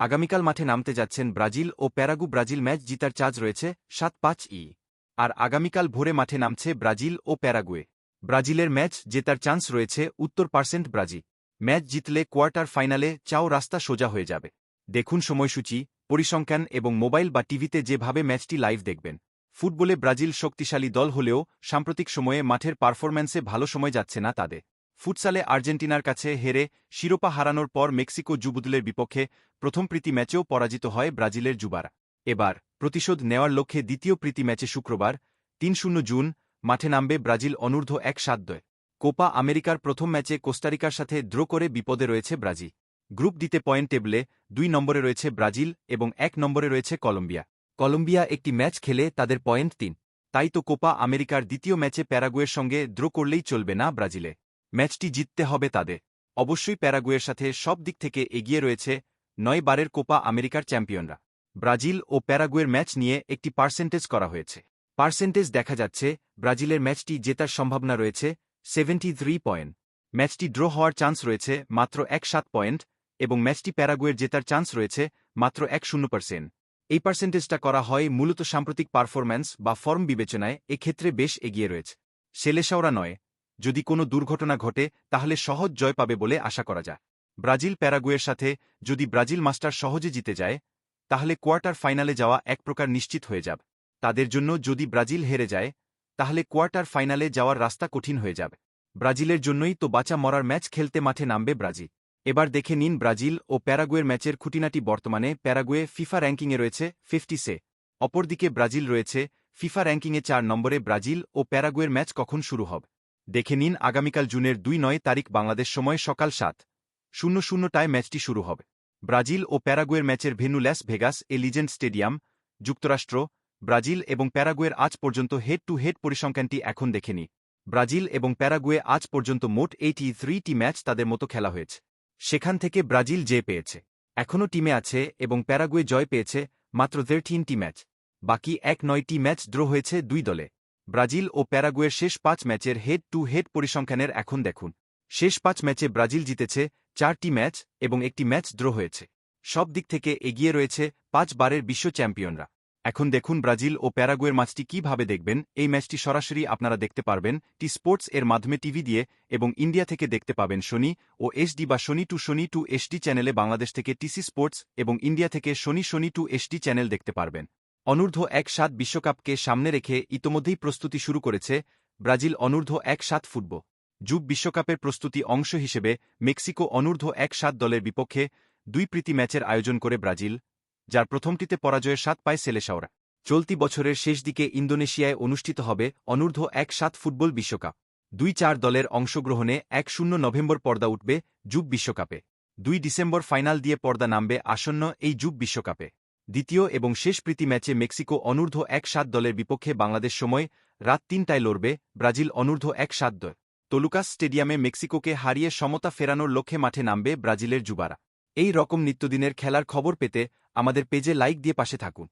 আগামীকাল মাঠে নামতে যাচ্ছেন ব্রাজিল ও প্যারাগু ব্রাজিল ম্যাচ জিতার চার্জ রয়েছে সাত পাঁচ ই। আর আগামীকাল ভোরে মাঠে নামছে ব্রাজিল ও প্যারাগুয়ে। ব্রাজিলের ম্যাচ জেতার চান্স রয়েছে উত্তর পার্সেন্ট ব্রাজিল ম্যাচ জিতলে কোয়ার্টার ফাইনালে চাও রাস্তা সোজা হয়ে যাবে। দেখুন সময়সূচি, পরিসংখ্যান এবং মোবাইল বা টিভিতে যেভাবে ম্যাচটি লাইভ দেখবেন। ফুটবলে ব্রাজিল শক্তিশালী দল হলেও সাম্প্রতিক সময়ে মাঠের পারফরম্যান্সে ভালো সময় যাচ্ছে না তাদের। ফুটসালে আর্জেন্টিনার কাছে হেরে শিরোপা হারানোর পর মেক্সিকো যুবদলের বিপক্ষে প্রথম প্রীতি ম্যাচেও পরাজিত হয় ব্রাজিলের যুবারা। এবার প্রতিশোধ নেওয়ার লক্ষ্যে দ্বিতীয় প্রীতি ম্যাচে শুক্রবার, তিন শূন্য জুন, মাঠে নামবে ব্রাজিল অনূর্ধ্ব এক সাত দয় কোপা আমেরিকার প্রথম ম্যাচে কোস্টারিকার সাথে ড্র করে বিপদে রয়েছে ব্রাজিল। গ্রুপ দিতে পয়েন্ট টেবলে দুই নম্বরে রয়েছে ব্রাজিল এবং এক নম্বরে রয়েছে কলম্বিয়া। কলম্বিয়া একটি ম্যাচ খেলে তাদের পয়েন্ট তিন। তাই তো কোপা আমেরিকার দ্বিতীয় ম্যাচে প্যারাগুয়ের সঙ্গে ড্র করলেই চলবে না ব্রাজিলে। ম্যাচটি জিততে হবে তাদের। অবশ্যই প্যারাগুয়ের সাথে সব দিক থেকে এগিয়ে রয়েছে নয় বারের কোপা আমেরিকার চ্যাম্পিয়নরা। ব্রাজিল ও প্যারাগুয়ের ম্যাচ নিয়ে একটি পার্সেন্টেজ করা হয়েছে। পার্সেন্টেজ দেখা যাচ্ছে, ব্রাজিলের ম্যাচটি জেতার সম্ভাবনা রয়েছে সেভেন্টি থ্রি পয়েন্ট। ম্যাচটি ড্র হওয়ার চান্স রয়েছে মাত্র এক সাত পয়েন্ট এবং ম্যাচটি প্যারাগুয়ের জেতার চান্স রয়েছে মাত্র এক শূন্য পার্সেন্ট। এই পার্সেন্টেজটা করা হয় মূলত সাম্প্রতিক পারফরম্যান্স বা ফর্ম বিবেচনায় এক্ষেত্রে বেশ এগিয়ে রয়েছে। সেলেসাওরা নয় যদি কোনো দুর্ঘটনা ঘটে, তাহলে সহজ জয় পাবে বলে আশা করা যায়। ব্রাজিল প্যারাগুয়ের সাথে যদি ব্রাজিল মাস্টার সহজে জিতে যায়, তাহলে কোয়ার্টার ফাইনালে যাওয়া এক প্রকার নিশ্চিত হয়ে যাবে। তাদের জন্য যদি ব্রাজিল হেরে যায়, তাহলে কোয়ার্টার ফাইনালে যাওয়ার রাস্তা কঠিন হয়ে যাবে। ব্রাজিলের জন্যই তো বাঁচা মরার ম্যাচ খেলতে মাঠে নামবে ব্রাজিল। এবার দেখে নিন ব্রাজিল ও প্যারাগুয়ের ম্যাচের খুঁটিনাটি বর্তমানে প্যারাগুয়ে ফিফা র্যাঙ্কিংয়ে রয়েছে ফিফটি সে। অপরদিকে ব্রাজিল রয়েছে ফিফা র্যাঙ্কিংয়ে চার নম্বরে ব্রাজিল ও প্যারাগুয়ের ম্যাচ কখন শুরু হবে? দেখে নিন আগামীকাল জুনের দুই নয় তারিখ বাংলাদেশ সময় সকাল সাত। শূন্য শূন্যটায় ম্যাচটি শুরু হবে। ব্রাজিল ও প্যারাগুয়ের ম্যাচের ভেন্যু ল্যাস ভেগাস এ লিজেন্ড স্টেডিয়াম, যুক্তরাষ্ট্র, ব্রাজিল এবং প্যারাগুয়ের আজ পর্যন্ত হেড টু হেড পরিসংখ্যানটি এখন দেখে নি। ব্রাজিল এবং প্যারাগুয়ে আজ পর্যন্ত মোট এইটি থ্রিটি ম্যাচ তাদের মতো খেলা হয়েছে। সেখান থেকে ব্রাজিল জে পেয়েছে। এখনও টিমে আছে এবং প্যারাগুয়ে জয় পেয়েছে মাত্র থার্টিনটি ম্যাচ। বাকি এক নয়টি ম্যাচ ড্র হয়েছে দুই দলে। ব্রাজিল ও প্যারাগুয়ের শেষ পাঁচ ম্যাচের হেড টু হেড পরিসংখ্যানের এখন দেখুন। শেষ পাঁচ ম্যাচে ব্রাজিল জিতেছে চারটি ম্যাচ এবং একটি ম্যাচ ড্র হয়েছে। সব দিক থেকে এগিয়ে রয়েছে পাঁচ বারের বিশ্ব চ্যাম্পিয়নরা। এখন দেখুন ব্রাজিল ও প্যারাগুয়ের ম্যাচটি কীভাবে দেখবেন। এই ম্যাচটি সরাসরি আপনারা দেখতে পারবেন টি স্পোর্টস এর মাধ্যমে টিভি দিয়ে এবং ইন্ডিয়া থেকে দেখতে পাবেন শনি ও এসডি বা Sony two Sony two SD চ্যানেলে বাংলাদেশ থেকে টিসি স্পোর্টস এবং ইন্ডিয়া থেকে Sony Sony two SD channel দেখতে পারবেন। অনূর্ধ্ব এক সাত বিশ্বকাপকে সামনে রেখে ইতোমধ্যেই প্রস্তুতি শুরু করেছে ব্রাজিল অনূর্ধ্ব এক সাত ফুটবল। যুব বিশ্বকাপের প্রস্তুতি অংশ হিসেবে মেক্সিকো অনূর্ধ্ব এক সাত দলের বিপক্ষে দুই প্রীতি ম্যাচের আয়োজন করে ব্রাজিল, যার প্রথমটিতে পরাজয়ের সাত পায় সেলেসাওরা। চলতি বছরের শেষ দিকে ইন্দোনেশিয়ায় অনুষ্ঠিত হবে অনূর্ধ্ব এক সাত ফুটবল বিশ্বকাপ। দুই চার দলের অংশগ্রহণে এক শূন্য নভেম্বর পর্দা উঠবে যুব বিশ্বকাপে। দুই ডিসেম্বর ফাইনাল দিয়ে পর্দা নামবে আসন্ন এই যুব বিশ্বকাপে। দ্বিতীয় এবং শেষ প্রীতি ম্যাচে মেক্সিকো অনূর্ধ্ব এক সাত দলের বিপক্ষে বাংলাদেশ সময় রাত তিনটায় লড়বে, ব্রাজিল অনূর্ধ্ব এক সাত দল। তলুকাস স্টেডিয়ামে মেক্সিকোকে হারিয়ে সমতা ফেরানোর লক্ষ্যে মাঠে নামবে ব্রাজিলের যুবারা। এই রকম নিত্যদিনের খেলার খবর পেতে আমাদের পেজে লাইক দিয়ে পাশে থাকুন।